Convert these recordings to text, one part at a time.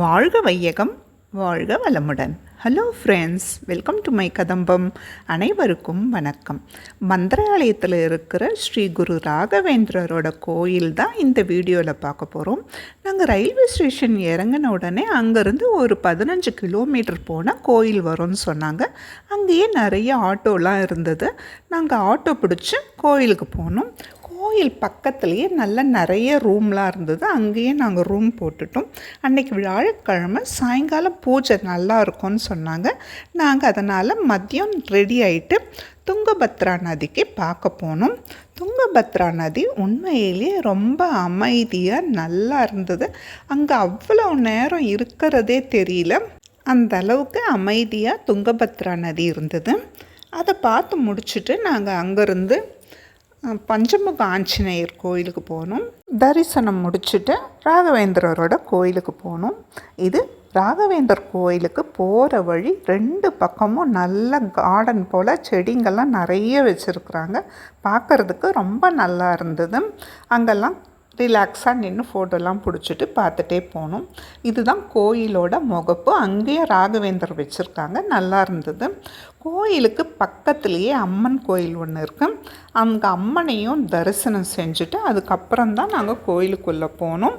வாழ்க வையகம் வாழ்க வளமுடன். Hello friends welcome to my Kadambam அனைவருக்கும் வணக்கம். மந்திராலயத்தில் இருக்கிற ஸ்ரீ குரு ராகவேந்திரரோட கோயில் தான் இந்த வீடியோவில் பார்க்க போகிறோம் நாங்கள் ரயில்வே ஸ்டேஷன் இறங்கின உடனே அங்கேருந்து ஒரு பதினஞ்சு கிலோமீட்டர் போனால் கோயில் வரும்னு சொன்னாங்க. அங்கேயே நிறைய ஆட்டோலாம் இருந்தது. நாங்கள் ஆட்டோ பிடிச்சி கோயிலுக்கு போனோம். கோயில் பக்கத்துலேயே நல்ல நிறைய ரூம்லாம் இருந்தது. அங்கேயே நாங்கள் ரூம் போட்டுட்டோம். அன்றைக்கி வியாழக்கிழமை சாயங்காலம் பூஜை நல்லா இருக்கும்னு சொன்னாங்க. நாங்கள் அதனால் மதியம் ரெடி ஆகிட்டு துங்கபத்ரா நதிக்கு பார்க்க போனோம். துங்கபத்ரா நதி உண்மையிலேயே ரொம்ப அமைதியாக நல்லா இருந்தது. அங்கே அவ்வளோ நேரம் இருக்கிறதே தெரியல. அந்த அளவுக்கு அமைதியாக துங்கபத்ரா நதி இருந்தது. அதை பார்த்து முடிச்சுட்டு நாங்கள் அங்கேருந்து பஞ்சமுக ஆஞ்சநேயர் கோயிலுக்கு போகணும். தரிசனம் முடிச்சுட்டு ராகவேந்திரரோட கோயிலுக்கு போனோம் இது ராகவேந்தர் கோயிலுக்கு போகிற வழி ரெண்டு பக்கமும் நல்ல கார்டன் போல் செடிங்கள்லாம் நிறைய வச்சுருக்குறாங்க. பார்க்குறதுக்கு ரொம்ப நல்லா இருந்தது. அங்கெல்லாம் ரிலாக்ஸாக நின்று ஃபோட்டோலாம் பிடிச்சிட்டு பார்த்துட்டே போனோம் இதுதான் கோயிலோட முகப்பு. அங்கேயே ராகவேந்தர் வச்சுருக்காங்க. நல்லா இருந்தது. கோயிலுக்கு பக்கத்துலேயே அம்மன் கோயில் ஒன்று இருக்குது அங்கே அம்மனையும் தரிசனம் செஞ்சுட்டு அதுக்கப்புறம் தான் நாங்கள் கோயிலுக்குள்ளே போனோம்.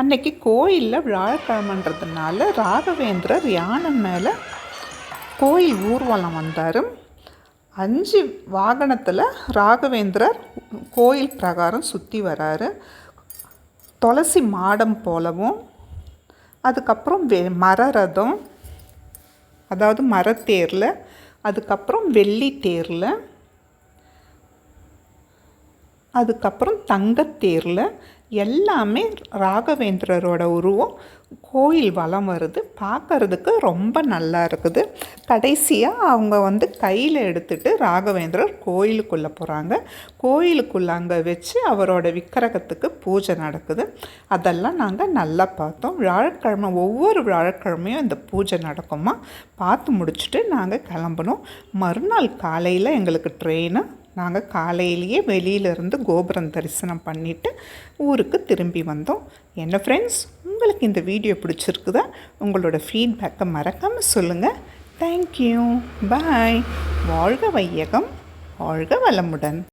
அன்னைக்கு கோயிலில் வியாழக்கிழமன்றதுனால ராகவேந்திரர் யானை மேலே கோயில் ஊர்வலம் வந்தார். அஞ்சு வாகனத்தில் ராகவேந்திரர் கோயில் பிரகாரம் சுற்றி வராரு. துளசி மாடம் போலவும் அதுக்கப்புறம் வெ மர ரதம் அதாவது மரத்தேரில் அதுக்கப்புறம் வெள்ளி தேரில் அதுக்கப்புறம் தங்கத்தேரில் எல்லாமே ராகவேந்திரரோட உருவம். கோயில் வளம் வருது. பார்க்குறதுக்கு ரொம்ப நல்லா இருக்குது. கடைசியாக அவங்க வந்து கையில் எடுத்துகிட்டு ராகவேந்திரர் கோயிலுக்குள்ளே போகிறாங்க கோயிலுக்குள்ளே அங்கே வச்சு அவரோட விக்கிரகத்துக்கு பூஜை நடக்குது. அதெல்லாம் நாங்கள் நல்லா பார்த்தோம். வியாழக்கிழமை ஒவ்வொரு வியாழக்கிழமையும் இந்த பூஜை நடக்குமா? பார்த்து முடிச்சுட்டு நாங்கள் கிளம்பணும். மறுநாள் காலையில் எங்களுக்கு ட்ரெயினு நாங்கள் காலையிலேயே வெளியிலேருந்து கோபுரம் தரிசனம் பண்ணிவிட்டு ஊருக்கு திரும்பி வந்தோம். என்ன ஃப்ரெண்ட்ஸ் உங்களுக்கு இந்த வீடியோ பிடிச்சிருக்குதா? உங்களோட ஃபீட்பேக்கை மறக்காமல் சொல்லுங்கள் தேங்க்யூ பாய் வாழ்க வையகம். வாழ்க வளமுடன்.